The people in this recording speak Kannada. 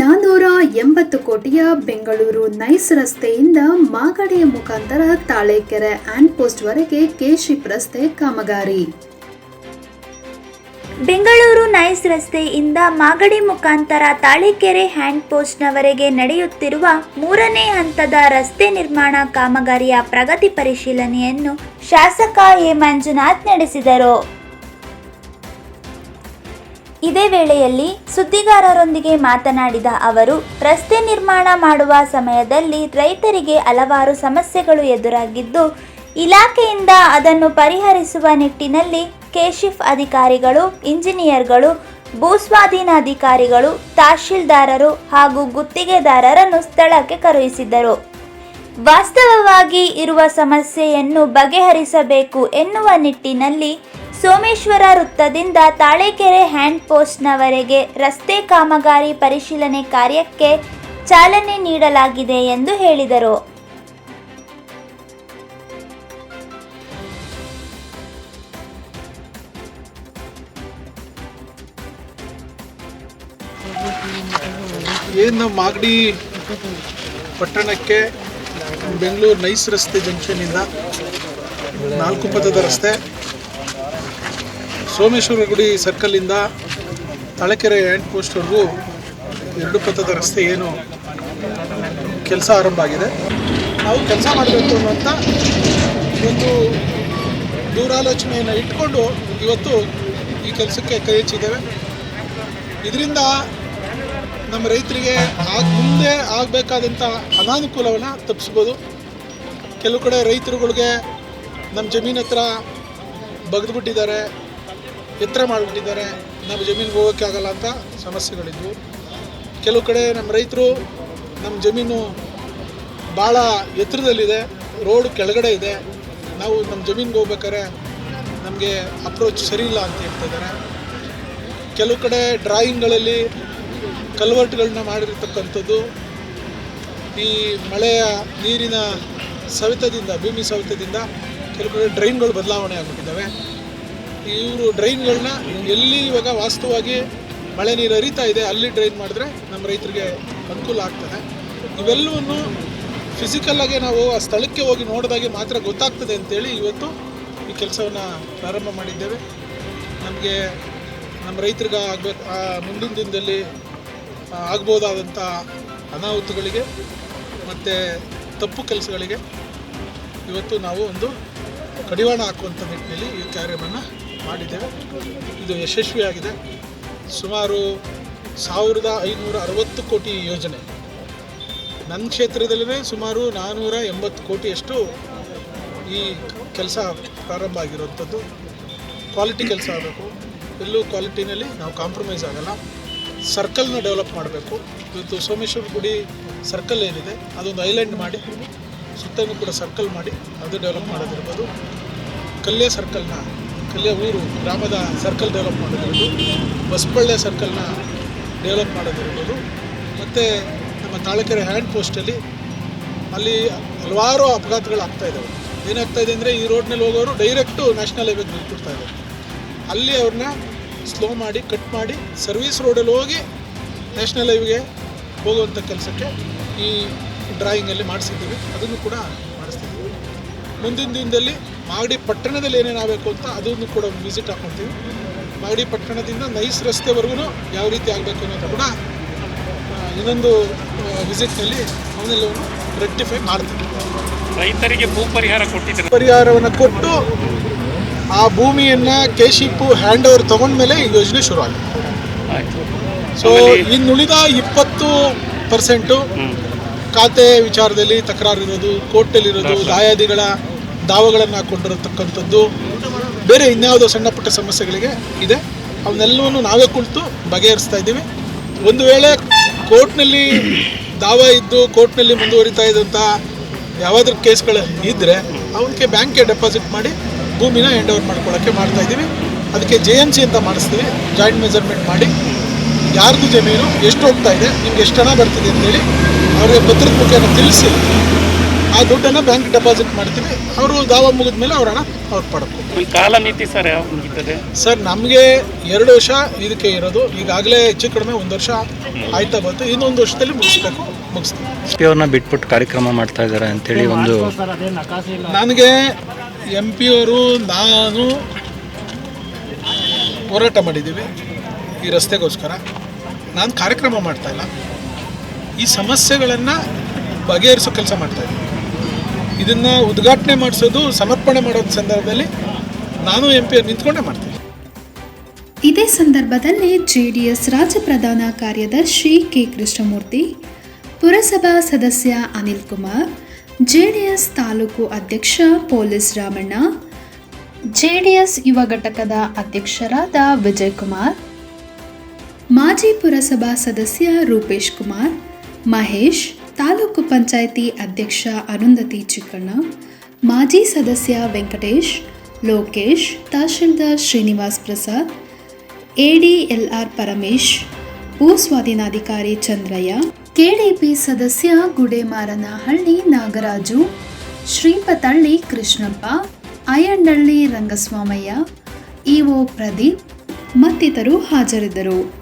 ನಾನ್ನೂರ ಎಂಬತ್ತು ಕೋಟಿಯ ಬೆಂಗಳೂರು ನೈಸ್ ರಸ್ತೆಯಿಂದ ಮಾಗಡಿಯ ಮುಖಾಂತರ ತಾಳೆಕೆರೆ ಆ್ಯಂಡ್ ಪೋಸ್ಟ್ವರೆಗೆ ಕೆಶಿಪ್ ರಸ್ತೆ ಕಾಮಗಾರಿ. ಬೆಂಗಳೂರು ನೈಸ್ ರಸ್ತೆಯಿಂದ ಮಾಗಡಿ ಮುಖಾಂತರ ತಾಳಿಕೆರೆ ಹ್ಯಾಂಡ್ ಪೋಸ್ಟ್ನವರೆಗೆ ನಡೆಯುತ್ತಿರುವ ಮೂರನೇ ಹಂತದ ರಸ್ತೆ ನಿರ್ಮಾಣ ಕಾಮಗಾರಿಯ ಪ್ರಗತಿ ಪರಿಶೀಲನೆಯನ್ನು ಶಾಸಕ ಎ ಮಂಜುನಾಥ್ ನಡೆಸಿದರು. ಇದೇ ವೇಳೆಯಲ್ಲಿ ಸುದ್ದಿಗಾರರೊಂದಿಗೆ ಮಾತನಾಡಿದ ಅವರು, ರಸ್ತೆ ನಿರ್ಮಾಣ ಮಾಡುವ ಸಮಯದಲ್ಲಿ ರೈತರಿಗೆ ಹಲವಾರು ಸಮಸ್ಯೆಗಳು ಎದುರಾಗಿದ್ದು, ಇಲಾಖೆಯಿಂದ ಅದನ್ನು ಪರಿಹರಿಸುವ ನಿಟ್ಟಿನಲ್ಲಿ ಕೆಶಿಫ್ ಅಧಿಕಾರಿಗಳು, ಇಂಜಿನಿಯರ್ಗಳು ಭೂಸ್ವಾಧೀನ ಅಧಿಕಾರಿಗಳು ತಹಶೀಲ್ದಾರರು ಹಾಗೂ ಗುತ್ತಿಗೆದಾರರನ್ನು ಸ್ಥಳಕ್ಕೆ ಕರೆಯಿಸಿದ್ದರು. ವಾಸ್ತವವಾಗಿ ಇರುವ ಸಮಸ್ಯೆಯನ್ನು ಬಗೆಹರಿಸಬೇಕು ಎನ್ನುವ ನಿಟ್ಟಿನಲ್ಲಿ ಸೋಮೇಶ್ವರ ವೃತ್ತದಿಂದ ತಾಳೆಕೆರೆ ಹ್ಯಾಂಡ್ ಪೋಸ್ಟ್ನವರೆಗೆ ರಸ್ತೆ ಕಾಮಗಾರಿ ಪರಿಶೀಲನೆ ಕಾರ್ಯಕ್ಕೆ ಚಾಲನೆ ನೀಡಲಾಗಿದೆ ಎಂದು ಹೇಳಿದರು. ಏನು ಮಾಗಡಿ ಪಟ್ಟಣಕ್ಕೆ ಬೆಂಗಳೂರು ನೈಸ್ ರಸ್ತೆ ಜಂಕ್ಷನಿಂದ ನಾಲ್ಕು ಪದದ ರಸ್ತೆ ಸೋಮೇಶ್ವರ ಗುಡಿ ಸರ್ಕಲಿಂದ ತಳಕೆರೆ ಹ್ಯಾಂಡ್ ಪೋಸ್ಟ್ವರೆಗೂ ಎರಡು ಪಥದ ರಸ್ತೆ ಏನು ಕೆಲಸ ಆರಂಭ ಆಗಿದೆ. ನಾವು ಕೆಲಸ ಮಾಡಬೇಕು ಅನ್ನುವಂಥ ಒಂದು ದೂರಾಲೋಚನೆಯನ್ನು ಇಟ್ಕೊಂಡು ಇವತ್ತು ಈ ಕೆಲಸಕ್ಕೆ ಕೈ ಹೆಚ್ಚಿದ್ದೇವೆ. ಇದರಿಂದ ನಮ್ಮ ರೈತರಿಗೆ ಆಗ ಮುಂದೆ ಆಗಬೇಕಾದಂಥ ಅನಾನುಕೂಲವನ್ನು ತಪ್ಪಿಸ್ಬೋದು. ಕೆಲವು ಕಡೆ ರೈತರುಗಳಿಗೆ ನಮ್ಮ ಜಮೀನು ಹತ್ರ ಬಗ್ದುಬಿಟ್ಟಿದ್ದಾರೆ ಎತ್ತರ ಮಾಡಿಬಿಟ್ಟಿದ್ದಾರೆ. ನಮ್ಮ ಜಮೀನಿಗೆ ಹೋಗೋಕ್ಕೆ ಆಗಲ್ಲ ಅಂತ ಸಮಸ್ಯೆಗಳಿದ್ವು. ಕೆಲವು ಕಡೆ ನಮ್ಮ ರೈತರು ನಮ್ಮ ಜಮೀನು ಭಾಳ ಎತ್ತರದಲ್ಲಿದೆ, ರೋಡ್ ಕೆಳಗಡೆ ಇದೆ. ನಾವು ನಮ್ಮ ಜಮೀನಿಗೆ ಹೋಗ್ಬೇಕಾದ್ರೆ ನಮಗೆ ಅಪ್ರೋಚ್ ಸರಿ ಇಲ್ಲ ಅಂತ ಹೇಳ್ತಾ ಇದ್ದಾರೆ. ಕೆಲವು ಕಡೆ ಡ್ರಾಯಿಂಗ್ಗಳಲ್ಲಿ ಕಲ್ವರ್ಟ್ಗಳನ್ನ ಮಾಡಿರ್ತಕ್ಕಂಥದ್ದು, ಈ ಮಳೆಯ ನೀರಿನ ಸವೆತದಿಂದ, ಭೂಮಿ ಸವೆತದಿಂದ ಕೆಲವು ಕಡೆ ಡ್ರೈನ್ಗಳು ಬದಲಾವಣೆ ಆಗಿಬಿಟ್ಟಿದ್ದಾವೆ. ಇವರು ಡ್ರೈನ್ಗಳನ್ನ ಎಲ್ಲಿ ಇವಾಗ ವಾಸ್ತವವಾಗಿ ಮಳೆ ನೀರು ಹರಿತಾ ಇದೆ ಅಲ್ಲಿ ಡ್ರೈನ್ ಮಾಡಿದ್ರೆ ನಮ್ಮ ರೈತರಿಗೆ ಅನುಕೂಲ ಆಗ್ತದೆ. ಇವೆಲ್ಲವನ್ನು ಫಿಸಿಕಲ್ಲಾಗಿ ನಾವು ಆ ಸ್ಥಳಕ್ಕೆ ಹೋಗಿ ನೋಡಿದಾಗೆ ಮಾತ್ರ ಗೊತ್ತಾಗ್ತದೆ ಅಂತೇಳಿ ಇವತ್ತು ಈ ಕೆಲಸವನ್ನು ಪ್ರಾರಂಭ ಮಾಡಿದ್ದೇವೆ. ನಮಗೆ ನಮ್ಮ ರೈತರಿಗೆ ಆಗಬೇಕು ಮುಂದಿನ ದಿನದಲ್ಲಿ ಆ, ಆಗ್ಬೋದಾದಂಥ ಅನಾಹುತಗಳಿಗೆ ಮತ್ತು ತಪ್ಪು ಕೆಲಸಗಳಿಗೆ ಇವತ್ತು ನಾವು ಒಂದು ಕಡಿವಾಣ ಹಾಕುವಂಥ ನಿಟ್ಟಿನಲ್ಲಿ ಈ ಕಾರ್ಯವನ್ನು ಮಾಡಿದ್ದೇವೆ ಇದು ಯಶಸ್ವಿಯಾಗಿದೆ. ಸುಮಾರು ಸಾವಿರದ ಐನೂರ ಅರವತ್ತು ಕೋಟಿ ಯೋಜನೆ. ನನ್ನ ಕ್ಷೇತ್ರದಲ್ಲೇ ಸುಮಾರು ನಾನ್ನೂರ ಎಂಬತ್ತು ಕೋಟಿಯಷ್ಟು ಈ ಕೆಲಸ ಪ್ರಾರಂಭ ಆಗಿರುವಂಥದ್ದು. ಕ್ವಾಲಿಟಿ ಕೆಲಸ ಆಗಬೇಕು. ಎಲ್ಲೂ ಕ್ವಾಲಿಟಿನಲ್ಲಿ ನಾವು ಕಾಂಪ್ರಮೈಸ್ ಆಗಲ್ಲ. ಸರ್ಕಲ್ನ ಡೆವಲಪ್ ಮಾಡಬೇಕು. ಇವತ್ತು ಸೋಮೇಶ್ವರ ಗುಡಿ ಸರ್ಕಲ್ ಏನಿದೆ, ಅದೊಂದು ಐಲ್ಯಾಂಡ್ ಮಾಡಿ, ಸುತ್ತಲೂ ಕೂಡ ಸರ್ಕಲ್ ಮಾಡಿ, ಅದು ಡೆವಲಪ್ ಮಾಡೋದಿರ್ಬೋದು. ಕಲ್ಲೇ ಸರ್ಕಲ್ನ ಕಲ್ಯ ಊರು ಗ್ರಾಮದ ಸರ್ಕಲ್ ಡೆವಲಪ್ ಮಾಡೋದಿರ್ಬೋದು, ಬಸ್ಪಳ್ಳೆ ಸರ್ಕಲ್ನ ಡೆವಲಪ್ ಮಾಡೋದಿರ್ಬೋದು. ಮತ್ತು ನಮ್ಮ ತಾಳಕೆರೆ ಹ್ಯಾಂಡ್ ಪೋಸ್ಟಲ್ಲಿ ಅಲ್ಲಿ ಹಲವಾರು ಅಪಘಾತಗಳು ಆಗ್ತಾ ಇದ್ದಾವೆ ಏನಾಗ್ತಾ ಇದೆ ಅಂದರೆ ಈ ರೋಡ್ನಲ್ಲಿ ಹೋಗೋರು ಡೈರೆಕ್ಟು ನ್ಯಾಷನಲ್ ಹೈವೇಗೆ ನಿಲ್ಬಿಡ್ತಾ ಇದ್ದಾರೆ ಅಲ್ಲಿ ಅವ್ರನ್ನ ಸ್ಲೋ ಮಾಡಿ ಕಟ್ ಮಾಡಿ ಸರ್ವಿಸ್ ರೋಡಲ್ಲಿ ಹೋಗಿ ನ್ಯಾಷನಲ್ ಹೈವೇಗೆ ಹೋಗುವಂಥ ಕೆಲಸಕ್ಕೆ ಈ ಡ್ರಾಯಿಂಗಲ್ಲಿ ಮಾಡಿಸಿದ್ದೀವಿ. ಅದನ್ನು ಕೂಡ ಮಾಡಿಸ್ತಿದ್ದೀವಿ. ಮುಂದಿನ ದಿನದಲ್ಲಿ ಮಾಗಡಿ ಪಟ್ಟಣದಲ್ಲಿ ಏನೇನಾಗಬೇಕು ಅಂತ ಅದನ್ನು ಕೂಡ ವಿಸಿಟ್ ಹಾಕ್ಕೊಳ್ತೀವಿ ಮಾಗಡಿ ಪಟ್ಟಣದಿಂದ ನೈಸ್ ರಸ್ತೆವರೆಗೂ ಯಾವ ರೀತಿ ಆಗಬೇಕು ಅನ್ನೋದು ಕೂಡ ಇನ್ನೊಂದು ವಿಸಿಟ್ನಲ್ಲಿ ಅವನ್ನೆಲ್ಲವನ್ನು ರೆಕ್ಟಿಫೈ ಮಾಡ್ತೀವಿ. ರೈತರಿಗೆ ಭೂ ಪರಿಹಾರ ಕೊಟ್ಟಿದ್ದಾರೆ. ಪರಿಹಾರವನ್ನು ಕೊಟ್ಟು ಆ ಭೂಮಿಯನ್ನು ಕೆಶಿಪ್ಪು ಹ್ಯಾಂಡ್ ಓವರ್ ತಗೊಂಡ್ಮೇಲೆ ಈ ಯೋಜನೆ ಶುರು ಆಗಿದೆ ಆಯ್ತು ಸೊ ಇನ್ನುಳಿದ ಇಪ್ಪತ್ತು ಪರ್ಸೆಂಟು ಖಾತೆ ವಿಚಾರದಲ್ಲಿ ತಕರಾರಿರೋದು ಕೋರ್ಟಲ್ಲಿರೋದು ದಾಯಾದಿಗಳ ದಾವಗಳನ್ನು ಹಾಕ್ಕೊಂಡಿರತಕ್ಕಂಥದ್ದು ಬೇರೆ ಇನ್ಯಾವುದೋ ಸಣ್ಣ ಪುಟ್ಟ ಸಮಸ್ಯೆಗಳಿಗೆ ಇದೆ. ಅವನ್ನೆಲ್ಲವನ್ನು ನಾವೇ ಕುಳಿತು ಬಗೆಹರಿಸ್ತಾ ಇದ್ದೀವಿ. ಒಂದು ವೇಳೆ ಕೋರ್ಟ್ನಲ್ಲಿ ದಾವ ಇದ್ದು ಕೋರ್ಟ್ನಲ್ಲಿ ಮುಂದುವರಿತಾ ಇದ್ದಂಥ ಯಾವುದಾದ್ರೂ ಕೇಸ್ಗಳು ಇದ್ದರೆ ಅವನಿಗೆ ಬ್ಯಾಂಕ್ಗೆ ಡೆಪಾಸಿಟ್ ಮಾಡಿ ಭೂಮಿನ ಹ್ಯಾಂಡ್ ಓವರ್ ಮಾಡ್ಕೊಳ್ಳೋಕ್ಕೆ ಮಾಡ್ತಾ ಇದ್ದೀವಿ. ಅದಕ್ಕೆ ಜೆ ಎಂ ಸಿ ಅಂತ ಮಾಡಿಸ್ತೀವಿ. ಜಾಯಿಂಟ್ ಮೆಜರ್ಮೆಂಟ್ ಮಾಡಿ. ಯಾರ್ದು ಜಮೀನು, ಎಷ್ಟು ಹೋಗ್ತಾ ಇದೆ, ನಿಮ್ಗೆ ಎಷ್ಟು ಹಣ ಬರ್ತಿದೆ ಅಂತೇಳಿ ಅವರಿಗೆ ಪತ್ರದ ಮುಖೇನ ತಿಳಿಸಿ ಆ ದುಡ್ಡನ್ನು ಬ್ಯಾಂಕ್ ಡೆಪಾಸಿಟ್ ಮಾಡ್ತೀವಿ. ಅವರು ದಾವ ಮುಗಿದ ಮೇಲೆ ಅವ್ರ ಹಣ ಅವ್ರು ಪಡ್ಕೊಂಡು ಮಿತಿ ಸರ್ ಯಾವ ಮುಗಿತದೆ? ಸರ್ ನಮಗೆ ಎರಡು ವರ್ಷ ಇದಕ್ಕೆ ಇರೋದು. ಈಗಾಗಲೇ ಹೆಚ್ಚು ಕಡಿಮೆ ಒಂದು ವರ್ಷ ಆಯ್ತಾ ಬಂತು. ಇನ್ನೊಂದು ವರ್ಷದಲ್ಲಿ ಮುಗಿಸ್ಬೇಕು. ಮುಗಿಸ್ತೀವಿ. ಎಸ್ ಪಿ ಅವ್ರನ್ನ ಬಿಟ್ಬಿಟ್ಟು ಕಾರ್ಯಕ್ರಮ ಮಾಡ್ತಾ ಇದ್ದಾರೆ ಅಂತೇಳಿ ಒಂದು ನನಗೆ ಎಂ ಪಿ ಅವರು ನಾನು ಹೋರಾಟ ಮಾಡಿದ್ದೀವಿ ಈ ರಸ್ತೆಗೋಸ್ಕರ. ನಾನು ಕಾರ್ಯಕ್ರಮ ಮಾಡ್ತಾ ಇಲ್ಲ. ಈ ಸಮಸ್ಯೆಗಳನ್ನು ಬಗೆಹರಿಸೋ ಕೆಲಸ ಮಾಡ್ತಾ ಇದ್ದೀನಿ. ಇದನ್ನು ಉದ್ಘಾಟನೆ ಮಾಡಿಸೋದು, ಸಮರ್ಪಣೆ ಮಾಡೋ ಸಂದರ್ಭದಲ್ಲಿ ನಾನು ಎಂ ಪಿ ನಿಂತ್ಕೊಂಡೇ ಮಾಡ್ತೀನಿ. ಇದೇ ಸಂದರ್ಭದಲ್ಲಿ ಜೆಡಿಎಸ್ ರಾಜ್ಯ ಪ್ರಧಾನ ಕಾರ್ಯದರ್ಶಿ ಕೆ ಕೃಷ್ಣಮೂರ್ತಿ, ಪುರಸಭಾ ಸದಸ್ಯ ಅನಿಲ್ ಕುಮಾರ್, ಜೆಡಿಎಸ್ ತಾಲೂಕು ಅಧ್ಯಕ್ಷ ಪೊಲೀಸ್ ರಾಮಣ್ಣ, ಜೆಡಿಎಸ್ ಯುವ ಘಟಕದ ಅಧ್ಯಕ್ಷರಾದ ವಿಜಯ್ ಕುಮಾರ್, ಮಾಜಿ ಪುರಸಭಾ ಸದಸ್ಯ ರೂಪೇಶ್ ಕುಮಾರ್, ಮಹೇಶ್ ತಾಲೂಕು ಪಂಚಾಯಿತಿ ಅಧ್ಯಕ್ಷ ಅರುಂಧತಿ ಚಿಕ್ಕಣ್ಣ, ಮಾಜಿ ಸದಸ್ಯ ವೆಂಕಟೇಶ್, ಲೋಕೇಶ್, ತಹಶೀಲ್ದಾರ್ ಶ್ರೀನಿವಾಸ್ ಪ್ರಸಾದ್, ಎಡಿಎಲ್ಆರ್ ಪರಮೇಶ್ ಭೂ ಸ್ವಾಧೀನಾಧಿಕಾರಿ ಚಂದ್ರಯ್ಯ, ಕೆಡಿಪಿ ಸದಸ್ಯ ಗುಡೇಮಾರನಹಳ್ಳಿ ನಾಗರಾಜು, ಶ್ರೀಪತಳ್ಳಿ ಕೃಷ್ಣಪ್ಪ ಅಯ್ಯಂಡಳ್ಳಿ ರಂಗಸ್ವಾಮಯ್ಯ, ಇಒ ಪ್ರದೀಪ್ ಮತ್ತಿತರರು ಹಾಜರಿದ್ದರು.